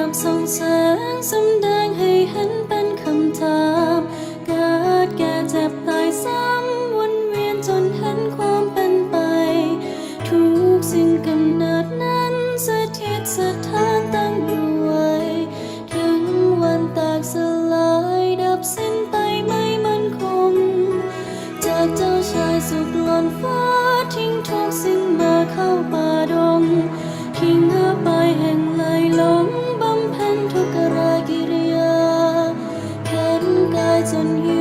ามส่องแสงสำแดงให้เห็นเป็นคำถามเกิดแก่เจ็บตายซ้ำวนเวียนจนเห็นความเป็นไป ทุกสิ่งกำเนิดนั้นสถิตสถานตั้งอยู่ไว้ถึงวันแตกสลายดับสิ้นไปไม่มั่นคง จากเจ้าชายสุขหล่นฟ้าทิ้งทุกสิ่งมาเข้าป่ กาย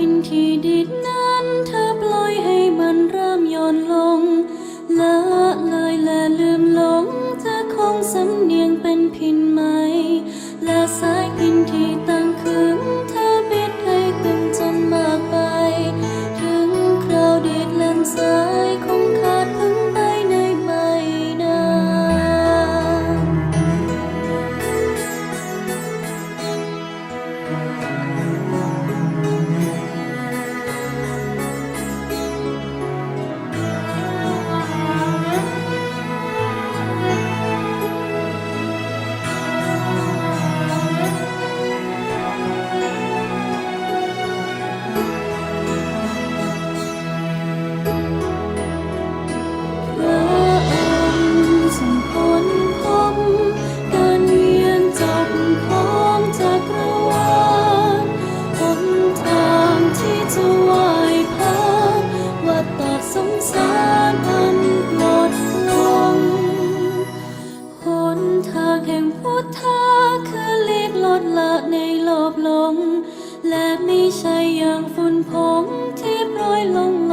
ขึ้นที่ดินนั้น เธอปล่อยให้มันเริ่มย่อนลง ละเลยและลืมหลงเธอคงสำเนียงเป็นพิน สงสารอันปลดลงหนทางแห่งพุทธาคือเลีกลดละในโลบหลง และไม่ใช่อย่างฝุ่นผงที่โปรยลง